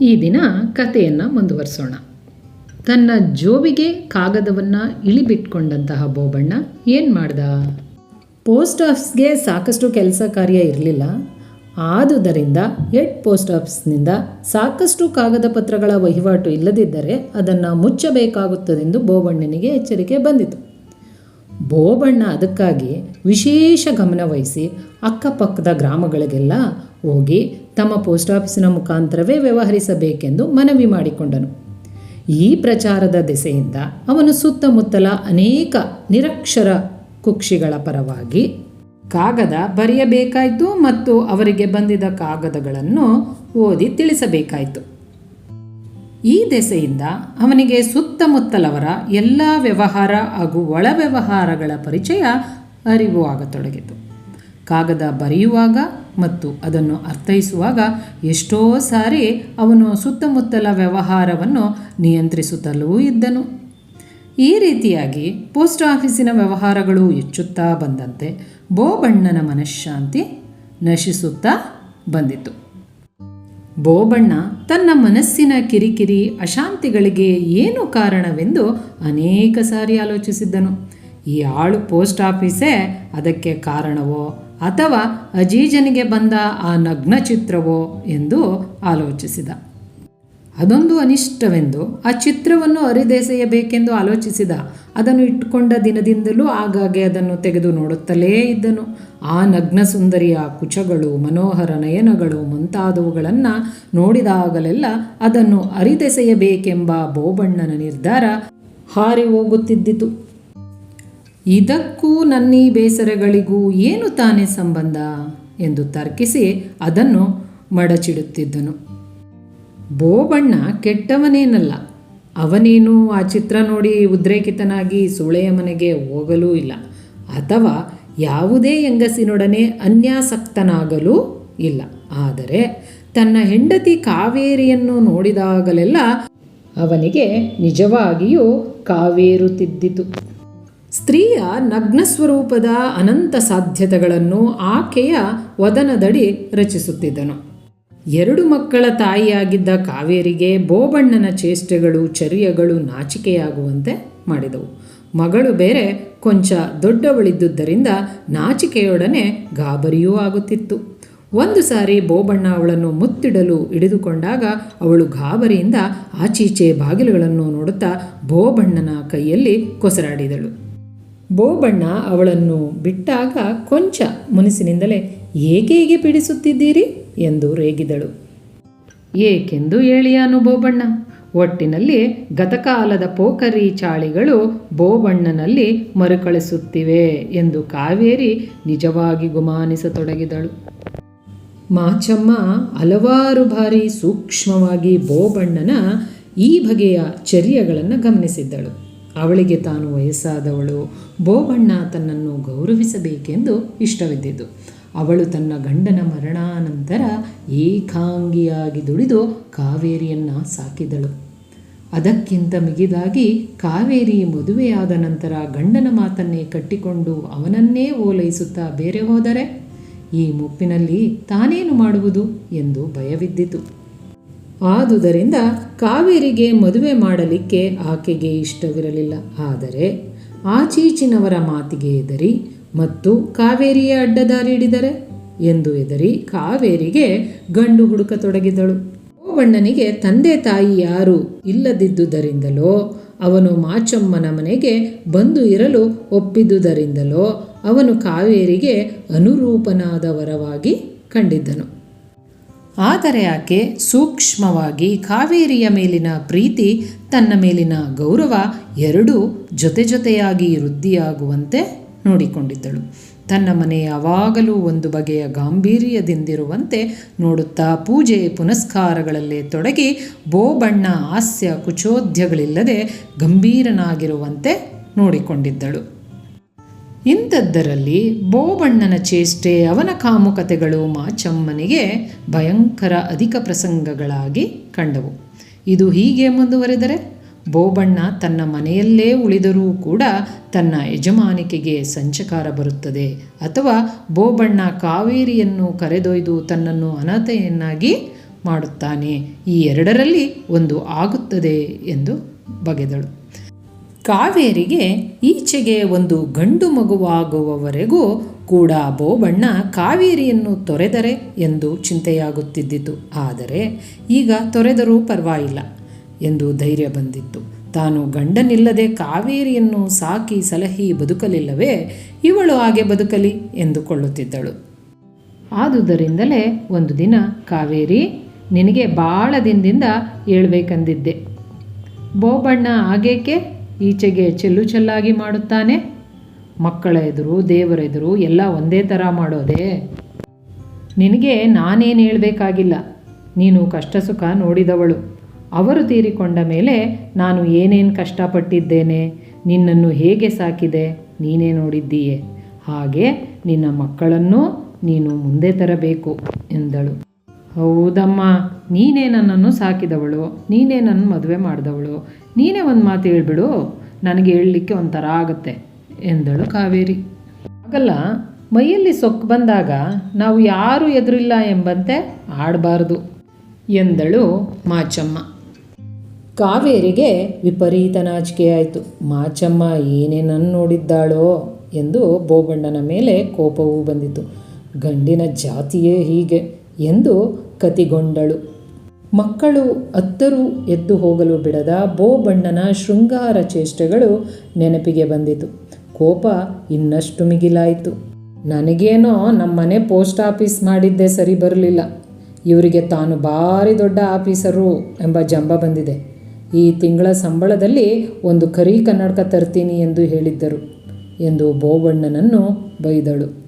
ಈ ದಿನ ಕಥೆಯನ್ನು ಮುಂದುವರಿಸೋಣ. ತನ್ನ ಜೋಬಿಗೆ ಕಾಗದವನ್ನು ಇಳಿಬಿಟ್ಕೊಂಡಂತಹ ಬೋಬಣ್ಣ ಏನು ಮಾಡ್ದ? ಪೋಸ್ಟ್ ಆಫೀಸ್ಗೆ ಸಾಕಷ್ಟು ಕೆಲಸ ಕಾರ್ಯ ಇರಲಿಲ್ಲ. ಆದುದರಿಂದ ಹೆಡ್ ಪೋಸ್ಟ್ ಆಫೀಸ್ನಿಂದ ಸಾಕಷ್ಟು ಕಾಗದ ಪತ್ರಗಳ ವಹಿವಾಟು ಇಲ್ಲದಿದ್ದರೆ ಅದನ್ನು ಮುಚ್ಚಬೇಕಾಗುತ್ತದೆಂದು ಬೋಬಣ್ಣನಿಗೆ ಎಚ್ಚರಿಕೆ ಬಂದಿತು. ಬೋಬಣ್ಣ ಅದಕ್ಕಾಗಿ ವಿಶೇಷ ಗಮನ ವಹಿಸಿ ಅಕ್ಕಪಕ್ಕದ ಗ್ರಾಮಗಳಿಗೆಲ್ಲ ಹೋಗಿ ತಮ್ಮ ಪೋಸ್ಟ್ ಆಫೀಸಿನ ಮುಖಾಂತರವೇ ವ್ಯವಹರಿಸಬೇಕೆಂದು ಮನವಿ ಮಾಡಿಕೊಂಡನು. ಈ ಪ್ರಚಾರದ ದೆಸೆಯಿಂದ ಅವನು ಸುತ್ತಮುತ್ತಲ ಅನೇಕ ನಿರಕ್ಷರ ಕುಕ್ಷಿಗಳ ಪರವಾಗಿ ಕಾಗದ ಬರೆಯಬೇಕಾಯಿತು ಮತ್ತು ಅವರಿಗೆ ಬಂದಿದ್ದ ಕಾಗದಗಳನ್ನು ಓದಿ ತಿಳಿಸಬೇಕಾಯಿತು. ಈ ದೆಸೆಯಿಂದ ಅವನಿಗೆ ಸುತ್ತಮುತ್ತಲವರ ಎಲ್ಲ ವ್ಯವಹಾರ ಹಾಗೂ ಒಳ ವ್ಯವಹಾರಗಳ ಪರಿಚಯ ಅರಿವು ಆಗತೊಡಗಿತು. ಕಾಗದ ಬರೆಯುವಾಗ ಮತ್ತು ಅದನ್ನು ಅರ್ಥೈಸುವಾಗ ಎಷ್ಟೋ ಸಾರಿ ಅವನು ಸುತ್ತಮುತ್ತಲ ವ್ಯವಹಾರವನ್ನು ನಿಯಂತ್ರಿಸುತ್ತಲೂ ಇದ್ದನು. ಈ ರೀತಿಯಾಗಿ ಪೋಸ್ಟ್ ಆಫೀಸಿನ ವ್ಯವಹಾರಗಳು ಹೆಚ್ಚುತ್ತಾ ಬಂದಂತೆ ಬೋಬಣ್ಣನ ಮನಃಶಾಂತಿ ನಶಿಸುತ್ತಾ ಬಂದಿತು. ಬೋಬಣ್ಣ ತನ್ನ ಮನಸ್ಸಿನ ಕಿರಿಕಿರಿ ಅಶಾಂತಿಗಳಿಗೆ ಏನು ಕಾರಣವೆಂದು ಅನೇಕ ಸಾರಿ ಆಲೋಚಿಸಿದ್ದನು. ಈ ಆಳು ಪೋಸ್ಟ್ ಆಫೀಸೇ ಅದಕ್ಕೆ ಕಾರಣವೋ ಅಥವಾ ಅಜೀಜನಿಗೆ ಬಂದ ಆ ನಗ್ನ ಚಿತ್ರವೋ ಎಂದು ಆಲೋಚಿಸಿದ. ಅದೊಂದು ಅನಿಷ್ಟವೆಂದು ಆ ಚಿತ್ರವನ್ನು ಅರಿದೆಸೆಯಬೇಕೆಂದು ಆಲೋಚಿಸಿದ, ಅದನ್ನು ಇಟ್ಟುಕೊಂಡ ದಿನದಿಂದಲೂ ಆಗಾಗ್ಗೆ ಅದನ್ನು ತೆಗೆದು ನೋಡುತ್ತಲೇ ಇದ್ದನು. ಆ ನಗ್ನ ಸುಂದರಿಯ ಕುಚಗಳು, ಮನೋಹರ ನಯನಗಳು ಮುಂತಾದವುಗಳನ್ನು ನೋಡಿದಾಗಲೆಲ್ಲ ಅದನ್ನು ಅರಿದೆಸೆಯಬೇಕೆಂಬ ಬೋಬಣ್ಣನ ನಿರ್ಧಾರ ಹಾರಿ ಹೋಗುತ್ತಿದ್ದಿತು ಇದಕ್ಕೂ ನನ್ನೀ ಬೇಸರಗಳಿಗೂ ಏನು ತಾನೇ ಸಂಬಂಧ? ಎಂದು ತರ್ಕಿಸಿ ಅದನ್ನು ಮಡಚಿಡುತ್ತಿದ್ದನು. ಬೋಬಣ್ಣ ಕೆಟ್ಟವನೇನಲ್ಲ. ಅವನೇನು ಆ ಚಿತ್ರ ನೋಡಿ ಉದ್ರೇಕಿತನಾಗಿ ಸುಳೆಯ ಮನೆಗೆ ಹೋಗಲೂ ಇಲ್ಲ. ಅಥವಾ ಯಾವುದೇ ಹೆಂಗಸಿನೊಡನೆ ಅನ್ಯಾಸಕ್ತನಾಗಲೂ ಇಲ್ಲ. ಆದರೆ ತನ್ನ ಹೆಂಡತಿ ಕಾವೇರಿಯನ್ನು ನೋಡಿದಾಗಲೆಲ್ಲ ಅವನಿಗೆ ನಿಜವಾಗಿಯೂ ಕಾವೇರುತ್ತಿದ್ದಿತು ಸ್ತ್ರೀಯ ನಗ್ನ ಸ್ವರೂಪದ ಅನಂತ ಸಾಧ್ಯತೆಗಳನ್ನು ಆಕೆಯ ವದನದಡಿ ರಚಿಸುತ್ತಿದ್ದನು. ಎರಡು ಮಕ್ಕಳ ತಾಯಿಯಾಗಿದ್ದ ಕಾವೇರಿಗೆ ಬೋಬಣ್ಣನ ಚೇಷ್ಟೆಗಳು, ಚರ್ಯಗಳು ನಾಚಿಕೆಯಾಗುವಂತೆ ಮಾಡಿದವು. ಮಗಳು ಬೇರೆ, ಕೊಂಚ ದೊಡ್ಡವಳಿದ್ದುದರಿಂದ ನಾಚಿಕೆಯೊಡನೆ ಗಾಬರಿಯೂ ಆಗುತ್ತಿತ್ತು. ಒಂದು ಸಾರಿ ಬೋಬಣ್ಣ ಅವಳನ್ನು ಮುತ್ತಿಡಲು ಹಿಡಿದುಕೊಂಡಾಗ ಅವಳು ಗಾಬರಿಯಿಂದ ಆಚೀಚೆ ಬಾಗಿಲುಗಳನ್ನು ನೋಡುತ್ತಾ ಬೋಬಣ್ಣನ ಕೈಯಲ್ಲಿ ಕೊಸರಾಡಿದಳು. ಬೋಬಣ್ಣ ಅವಳನ್ನು ಬಿಟ್ಟಾಗ ಕೊಂಚ ಮುನಿಸಿನಿಂದಲೇ ಏಕೆ ಹೀಗೆ ಪೀಡಿಸುತ್ತಿದ್ದೀರಿ? ಎಂದು ರೇಗಿದಳು. ಏಕೆಂದು ಹೇಳಿಯಾನು ಬೋಬಣ್ಣ ಒಟ್ಟಿನಲ್ಲಿ ಗತಕಾಲದ ಪೋಖರಿ ಚಾಳಿಗಳು ಬೋಬಣ್ಣನಲ್ಲಿ ಮರುಕಳಿಸುತ್ತಿವೆ ಎಂದು ಕಾವೇರಿ ನಿಜವಾಗಿ ಗುಮಾನಿಸತೊಡಗಿದಳು. ಮಾಚಮ್ಮ ಹಲವಾರು ಬಾರಿ ಸೂಕ್ಷ್ಮವಾಗಿ ಬೋಬಣ್ಣನ ಈ ಬಗೆಯ ಚರ್ಯಗಳನ್ನು ಗಮನಿಸಿದ್ದಳು. ಅವಳಿಗೆ ತಾನು ವಯಸ್ಸಾದವಳು. ಬೋಬಣ್ಣ ತನ್ನನ್ನು ಗೌರವಿಸಬೇಕೆಂದು ಇಷ್ಟವಿದ್ದಿದ್ದು. ಅವಳು ತನ್ನ ಗಂಡನ ಮರಣಾನಂತರ ಏಕಾಂಗಿಯಾಗಿ ದುಡಿದು ಕಾವೇರಿಯನ್ನು ಸಾಕಿದಳು. ಅದಕ್ಕಿಂತ ಮಿಗಿದಾಗಿ ಕಾವೇರಿ ಮದುವೆಯಾದ ನಂತರ ಗಂಡನ ಮಾತನ್ನೇ ಕಟ್ಟಿಕೊಂಡು ಅವನನ್ನೇ ಓಲೈಸುತ್ತಾ ಬೇರೆ ಹೋದರೆ ಈ ಮುಪ್ಪಿನಲ್ಲಿ ತಾನೇನು ಮಾಡುವುದು ಎಂದು ಭಯವಿದ್ದಿತು. ಆದುದರಿಂದ ಕಾವೇರಿಗೆ ಮದುವೆ ಮಾಡಲಿಕ್ಕೆ ಆಕೆಗೆ ಇಷ್ಟವಿರಲಿಲ್ಲ. ಆದರೆ ಆಚೀಚಿನವರ ಮಾತಿಗೆ ಎದರಿ ಮತ್ತು ಕಾವೇರಿಯ ಅಡ್ಡದಾರಿ ಹಿಡಿದರೆ? ಎಂದು ಎದರಿ ಕಾವೇರಿಗೆ ಗಂಡು ಹುಡುಕತೊಡಗಿದಳು ಓವಣ್ಣನಿಗೆ ತಂದೆ ತಾಯಿ ಯಾರು ಇಲ್ಲದಿದ್ದುದರಿಂದಲೋ, ಅವನು ಮಾಚಮ್ಮನ ಮನೆಗೆ ಬಂದು ಇರಲು ಒಪ್ಪಿದ್ದುದರಿಂದಲೋ ಅವನು ಕಾವೇರಿಗೆ ಅನುರೂಪನಾದ ವರವಾಗಿ ಕಂಡಿದ್ದನು. ಆದರೆ ಆಕೆ ಸೂಕ್ಷ್ಮವಾಗಿ ಕಾವೇರಿಯ ಮೇಲಿನ ಪ್ರೀತಿ, ತನ್ನ ಮೇಲಿನ ಗೌರವ ಎರಡೂ ಜೊತೆ ಜೊತೆಯಾಗಿ ವೃದ್ಧಿಯಾಗುವಂತೆ ನೋಡಿಕೊಂಡಿದ್ದಳು. ತನ್ನ ಮನೆ ಯಾವಾಗಲೂ ಒಂದು ಬಗೆಯ ಗಾಂಭೀರ್ಯದಿಂದಿರುವಂತೆ ನೋಡುತ್ತಾ ಪೂಜೆ ಪುನಸ್ಕಾರಗಳಲ್ಲೇ ತೊಡಗಿ ಬೋಬಣ್ಣ ಹಾಸ್ಯ ಕುಚೋದ್ಯಗಳಿಲ್ಲದೆ ಗಂಭೀರನಾಗಿರುವಂತೆ ನೋಡಿಕೊಂಡಿದ್ದಳು. ಇಂಥದ್ದರಲ್ಲಿ ಬೋಬಣ್ಣನ ಚೇಷ್ಟೆ ಅವನ ಕಾಮುಕತೆಗಳು ಮಾಚಮ್ಮನಿಗೆ ಭಯಂಕರ ಅಧಿಕ ಪ್ರಸಂಗಗಳಾಗಿ ಕಂಡವು. ಇದು ಹೀಗೆ ಮುಂದುವರೆದರೆ? ಬೋಬಣ್ಣ ತನ್ನ ಮನೆಯಲ್ಲೇ ಉಳಿದರೂ ಕೂಡ ತನ್ನ ಯಜಮಾನಿಕೆಗೆ ಸಂಚಕಾರ ಬರುತ್ತದೆ. ಅಥವಾ ಬೋಬಣ್ಣ ಕಾವೇರಿಯನ್ನು ಕರೆದೊಯ್ದು ತನ್ನನ್ನು ಅನಾಥೆಯನ್ನಾಗಿ ಮಾಡುತ್ತಾನೆ. ಈ ಎರಡರಲ್ಲಿ ಒಂದು ಆಗುತ್ತದೆ ಎಂದು ಬಗೆದಳು. ಕಾವೇರಿಗೆ ಈಚೆಗೆ ಒಂದು ಗಂಡು ಮಗುವಾಗುವವರೆಗೂ ಕೂಡ ಬೋಬಣ್ಣ ಕಾವೇರಿಯನ್ನು ತೊರೆದರೆ ಎಂದು ಚಿಂತೆಯಾಗುತ್ತಿದ್ದಿತು. ಆದರೆ ಈಗ ತೊರೆದರೂ ಪರವಾಗಿಲ್ಲ. ಎಂದು ಧೈರ್ಯ ಬಂದಿತ್ತು. ತಾನು ಗಂಡನಿಲ್ಲದೆ ಕಾವೇರಿಯನ್ನು ಸಾಕಿ ಸಲಹಿ ಬದುಕಲಿಲ್ಲವೇ, ಇವಳು ಹಾಗೆ ಬದುಕಲಿ ಎಂದುಕೊಳ್ಳುತ್ತಿದ್ದಳು. ಆದುದರಿಂದಲೇ ಒಂದು ದಿನ ಕಾವೇರಿ, ನಿನಗೆ ಭಾಳ ದಿನದಿಂದ ಹೇಳ್ಬೇಕಂದಿದ್ದೆ. ಬೋಬಣ್ಣ ಆಗೇಕೆ ಈಚೆಗೆ ಚೆಲ್ಲು ಚೆಲ್ಲಾಗಿ ಮಾಡುತ್ತಾನೆ? ಮಕ್ಕಳ ಎದುರು, ದೇವರ ಎದುರು ಎಲ್ಲ ಒಂದೇ ಥರ ಮಾಡೋದೇ? ನಿನಗೆ ನಾನೇನು ಹೇಳಬೇಕಾಗಿಲ್ಲ. ನೀನು ಕಷ್ಟ ಸುಖ ನೋಡಿದವಳು. ಅವರು ತೀರಿಕೊಂಡ ಮೇಲೆ ನಾನು ಏನೇನು ಕಷ್ಟಪಟ್ಟಿದ್ದೇನೆ, ನಿನ್ನನ್ನು ಹೇಗೆ ಸಾಕಿದೆ, ನೀನೇ ನೋಡಿದ್ದೀಯೆ. ಹಾಗೆ ನಿನ್ನ ಮಕ್ಕಳನ್ನು ನೀನು ಮುಂದೆ ತರಬೇಕು ಎಂದಳು. ಹೌದಮ್ಮ, ನೀನೇ ನನ್ನನ್ನು ಸಾಕಿದವಳು, ನೀನೇ ನನ್ನ ಮದುವೆ ಮಾಡಿದವಳು, ನೀನೇ ಒಂದು ಮಾತು ಹೇಳ್ಬಿಡು, ನನಗೆ ಹೇಳಲಿಕ್ಕೆ ಒಂಥರ ಆಗುತ್ತೆ ಎಂದಳು ಕಾವೇರಿ. ಹಾಗಲ್ಲ, ಮೈಯಲ್ಲಿ ಸೊಕ್ಕು ಬಂದಾಗ ನಾವು ಯಾರೂ ಎದುರಿಲ್ಲ ಎಂಬಂತೆ ಆಡಬಾರ್ದು ಎಂದಳು ಮಾಚಮ್ಮ. ಕಾವೇರಿಗೆ ವಿಪರೀತ ನಾಚಿಕೆಯಾಯಿತು. ಮಾಚಮ್ಮ ಏನೇನನ್ನು ನೋಡಿದ್ದಾಳೋ ಎಂದು ಬೋಬಣ್ಣನ ಮೇಲೆ ಕೋಪವೂ ಬಂದಿತು. ಗಂಡಿನ ಜಾತಿಯೇ ಹೀಗೆ ಎಂದು ಕತಿಗೊಂಡಳು. ಮಕ್ಕಳು ಅತ್ತರು ಎದ್ದು ಹೋಗಲು ಬಿಡದ ಬೋಬಣ್ಣನ ಶೃಂಗಾರ ಚೇಷ್ಟೆಗಳು ನೆನಪಿಗೆ ಬಂದಿತು. ಕೋಪ ಇನ್ನಷ್ಟು ಮಿಗಿಲಾಯಿತು. ನನಗೇನೋ ನಮ್ಮನೆ ಪೋಸ್ಟ್ ಆಫೀಸ್ ಮಾಡಿದ್ದೇ ಸರಿ ಬರಲಿಲ್ಲ. ಇವರಿಗೆ ತಾನು ಭಾರಿ ದೊಡ್ಡ ಆಫೀಸರು ಎಂಬ ಜಂಬ ಬಂದಿದೆ. ಈ ತಿಂಗಳ ಸಂಬಳದಲ್ಲಿ ಒಂದು ಕರಿ ಕನ್ನಡಕ ತರ್ತೀನಿ ಎಂದು ಹೇಳಿದ್ದರು ಎಂದು ಬೋಬಣ್ಣನನ್ನು ಬೈದಳು.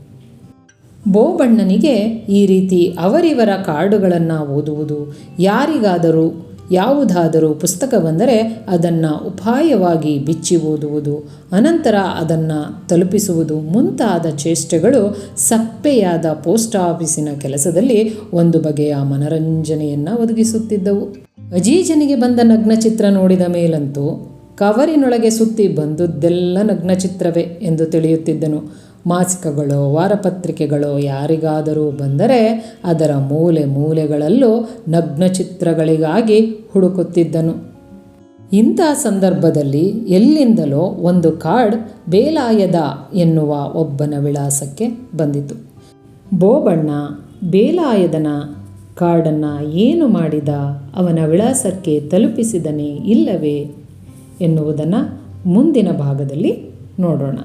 ಬೋಬಣ್ಣನಿಗೆ ಈ ರೀತಿ ಅವರಿವರ ಕಾರ್ಡುಗಳನ್ನು ಓದುವುದು ಯಾರಿಗಾದರೂ, ಯಾವುದಾದರೂ ಪುಸ್ತಕ ಬಂದರೆ ಅದನ್ನು ಉಪಾಯವಾಗಿ ಬಿಚ್ಚಿ ಓದುವುದು, ಅನಂತರ ಅದನ್ನು ತಲುಪಿಸುವುದು ಮುಂತಾದ ಚೇಷ್ಟೆಗಳು ಸಪ್ಪೆಯಾದ ಪೋಸ್ಟ್ ಆಫೀಸಿನ ಕೆಲಸದಲ್ಲಿ ಒಂದು ಬಗೆಯ ಮನರಂಜನೆಯನ್ನು ಒದಗಿಸುತ್ತಿದ್ದವು. ಅಜೀಜನಿಗೆ ಬಂದ ನಗ್ನಚಿತ್ರ ನೋಡಿದ ಮೇಲಂತೂ ಕವರಿನೊಳಗೆ ಸುತ್ತಿ ಬಂದುದೆಲ್ಲ ನಗ್ನಚಿತ್ರವೇ ಎಂದು ತಿಳಿಯುತ್ತಿದ್ದನು. ಮಾಸಿಕಗಳೋ, ವಾರಪತ್ರಿಕೆಗಳೋ ಯಾರಿಗಾದರೂ ಬಂದರೆ ಅದರ ಮೂಲೆ ಮೂಲೆಗಳಲ್ಲೂ ನಗ್ನಚಿತ್ರಗಳಿಗಾಗಿ ಹುಡುಕುತ್ತಿದ್ದನು. ಇಂಥ ಸಂದರ್ಭದಲ್ಲಿ ಎಲ್ಲಿಂದಲೋ ಒಂದು ಕಾರ್ಡ್ ಬೇಲಾಯದ ಎನ್ನುವ ಒಬ್ಬನ ವಿಳಾಸಕ್ಕೆ ಬಂದಿತು. ಬೋಬಣ್ಣ, ಬೇಲಾಯದನ ಕಾರ್ಡನ್ನು ಏನು ಮಾಡಿದ ಅವನ ವಿಳಾಸಕ್ಕೆ ತಲುಪಿಸಿದನೇ ಇಲ್ಲವೇ ಎನ್ನುವುದನ್ನು ಮುಂದಿನ ಭಾಗದಲ್ಲಿ ನೋಡೋಣ.